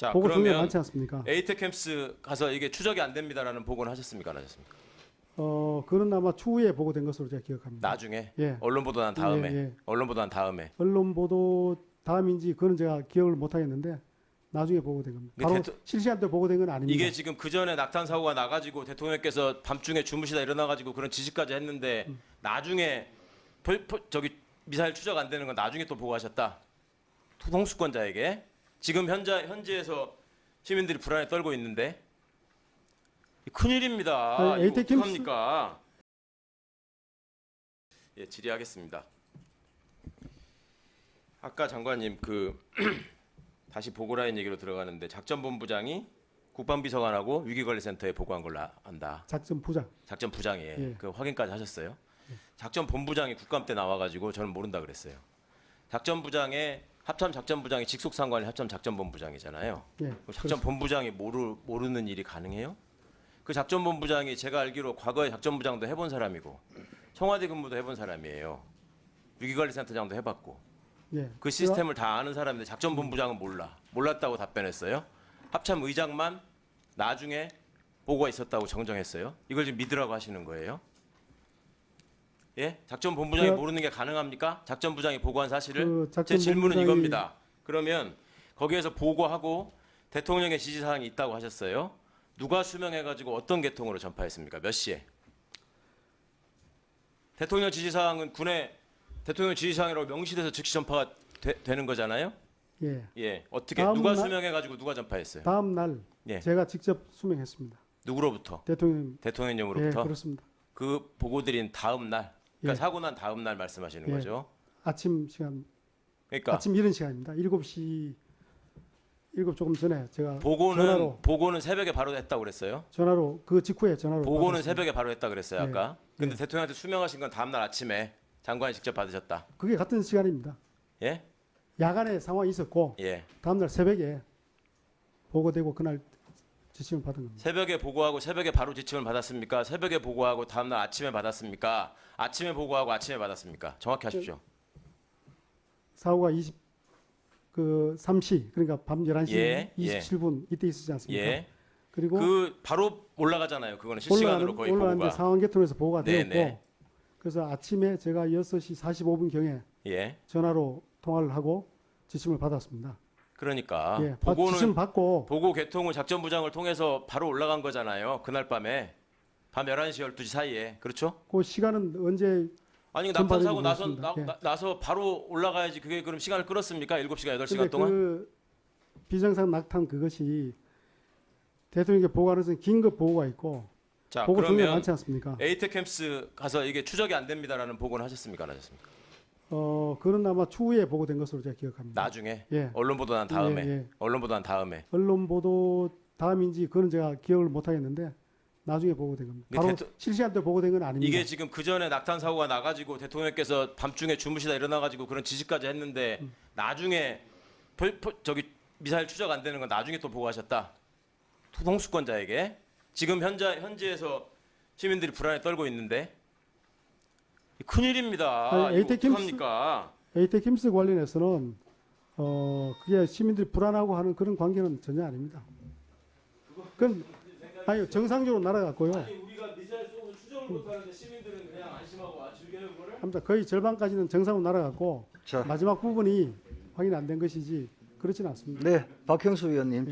자, 보고 그러면 많지 않습니까? 에이테캠스 가서 이게 추적이 안 됩니다라는 보고는 하셨습니까? 안 하셨습니까? 어, 그는 아마 추후에 보고된 것으로 제가 기억합니다. 나중에 예. 언론 보도 난 다음에 예, 예. 언론 보도 난 다음에 언론 보도 다음인지 그건 제가 기억을 못 하겠는데 나중에 보고된 겁니다. 바로 대토- 실시간 때 보고된 건 아닙니다. 이게 지금 그 전에 낙탄 사고가 나가지고 대통령께서 밤중에 주무시다 일어나가지고 그런 지시까지 했는데 음. 나중에 벌- 벌- 저기 미사일 추적 안 되는 건 나중에 또 보고하셨다. 통수권자에게 지금 현재 현지에서 시민들이 불안에 떨고 있는데 큰일입니다. 아니, 이거 에이테킴스- 어떡합니까? 예, 질의하겠습니다. 아까 장관님 그 다시 보고라인 얘기로 들어가는데 작전본부장이 국방비서관하고 위기관리센터에 보고한 걸로 아- 안다. 작전 부장. 작전 부장이 예. 그 확인까지 하셨어요. 작전 본부장이 국감 때 나와가지고 저는 모른다 그랬어요. 작전 부장의 합참 작전 부장이 직속 상관이 합참 작전 본부장이잖아요. 예. 그럼 작전 본부장이 모르 모르는 일이 가능해요? 그 작전 본부장이 제가 알기로 과거에 작전 부장도 해본 사람이고 청와대 근무도 해본 사람이에요. 위기관리센터장도 해봤고 예. 그 시스템을 다 아는 사람인데 작전 본부장은 몰라. 몰랐다고 답변했어요. 합참 의장만 나중에 보고가 있었다고 정정했어요. 이걸 지금 믿으라고 하시는 거예요? 예? 작전 본부장이 그- 모르는 게 가능합니까? 작전 부장이 보고한 사실을? 그 작전 제 질문은 본부장이- 이겁니다. 그러면 거기에서 보고하고 대통령의 지시 사항이 있다고 하셨어요. 누가 수명해 가지고 어떤 계통으로 전파했습니까? 몇 시에? 대통령 지시 사항은 군의 대통령 지시 사항이라고 명시돼서 즉시 전파가 되, 는 거잖아요. 예. 예. 어떻게 다음 누가 날- 수명해 가지고 누가 전파했어요? 다음 날 예. 제가 직접 수명했습니다. 누구로부터? 대통령. 예, 대통령령으로부터. 그렇습니다. 그 보고 드린 다음 날. 그러니까 예. 사고 난 다음 날 말씀하시는 예. 거죠. 아침 시간, 그러니까 아침 이른 시간입니다. 7시 7 조금 전에 제가 보고는 전화로 보고는 새벽에 바로 했다고 그랬어요. 전화로 그 직후에 전화로 보고는 받았습니다. 새벽에 바로 했다 그랬어요, 예. 아까. 근데 예. 대통령한테 수명하신 건 다음 날 아침에 장관이 직접 받으셨다. 그게 같은 시간입니다. 예? 야간에 상황이 있었고 예. 다음 날 새벽에 보고되고 그날 지침을 받은 겁니다. 새벽에 보고하고 새벽에 바로 지침을 받았습니까? 새벽에 보고하고 다음 날 아침에 받았습니까? 아침에 보고하고 아침에 받았습니까? 정확히 하십시오. 사고가 20, 그 3시 그러니까 밤 11시 예, 예. 27분 이때 있었지 않습니까? 예. 그리고 그 바로 올라가잖아요. 그거는 실시간으로 거의 올라가는데 보고가. 상황 개통에서 보고가 네, 되었고 네. 그래서 아침에 제가 6시 45분 경에 예. 전화로 통화를 하고 지침을 받았습니다. 그러니까 예, 보고는 받고 보고 개통은 작전부장을 통해서 바로 올라간 거잖아요. 그날 밤에 밤 11시 12시 사이에. 그렇죠? 그 시간은 언제 아니 낙탄 사고 나서 나. 예. 나- 나서 바로 올라가야지 그게 그럼 시간을 끌었습니까? 7시간 8시간 근데 동안? 그 비정상 낙탄 그것이 대통령에게 보고하는 긴급 보고가 있고 자, 보고 그러면 많지 않습니까? 에이테캠스 가서 이게 추적이 안 됩니다라는 보고는 하셨습니까? 안 하셨습니까? 어 그는 아마 추후에 보고된 것으로 제가 기억합니다. 나중에 예. 언론 보도 난 다음에 예, 예. 언론 보도 난 다음에 언론 보도 다음인지 그건 제가 기억을 못 하겠는데 나중에 보고된 겁니다. 바로 대토- 실시간 때 보고된 건 아닙니다. 이게 지금 그 전에 낙탄 사고가 나가지고 대통령께서 밤중에 주무시다 일어나가지고 그런 지시까지 했는데 음. 나중에 벌- 벌- 저기 미사일 추적 안 되는 건 나중에 또 보고하셨다. 통수권자에게 지금 현재 현지에서 시민들이 불안에 떨고 있는데 큰일입니다. 아니, 에이테킴스- 어떡합니까? 에이텍 킴스 관련해서는 어 그게 시민들이 불안하고 하는 그런 관계는 전혀 아닙니다. 그건 아니 정상적으로 날아갔고요. 우리가 미사일 쏘고 추적을 못하는데 시민들은 그냥 안심하고 아, 즐겨요 그거를? 아무튼 거의 절반까지는 정상으로 날아갔고 자, 마지막 부분이 확인 안 된 것이지 그렇지는 않습니다. 네, 박형수 의원님